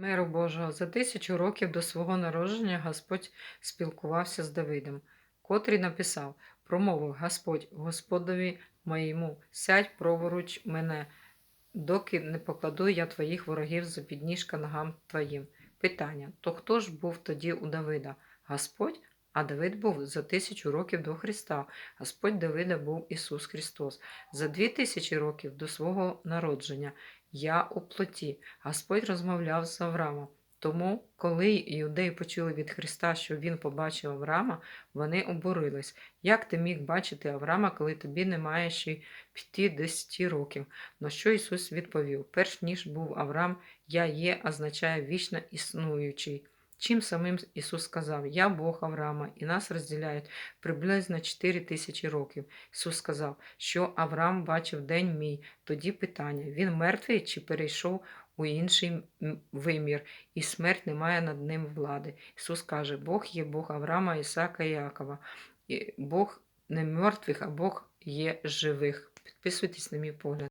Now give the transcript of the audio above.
Миру Божого, за тисячу років до свого народження Господь спілкувався з Давидом, котрий написав: промовив Господь Господові моєму, сядь праворуч мене, доки не покладу я твоїх ворогів за підніжка ногам твоїм. Питання: то хто ж був тоді у Давида? Господь? А Давид був за тисячу років до Христа. Господь Давида був Ісус Христос. За дві тисячі років до свого народження я у плоті. Господь розмовляв з Авраамом. Тому, коли іудеї почули від Христа, що він побачив Авраама, вони обурились. Як ти міг бачити Авраама, коли тобі немає ще п'яти десяти років? На що Ісус відповів: перш ніж був Авраам, я є, означає вічно існуючий. Чим самим Ісус сказав: Я Бог Авраама, і нас розділяють приблизно 4 тисячі років. Ісус сказав, що Авраам бачив день мій. Тоді питання: він мертвий чи перейшов у інший вимір, і смерть не має над ним влади. Ісус каже: Бог є Бог Авраама, Ісака і Якова. Бог не мертвих, а Бог є живих. Підписуйтесь на мій погляд.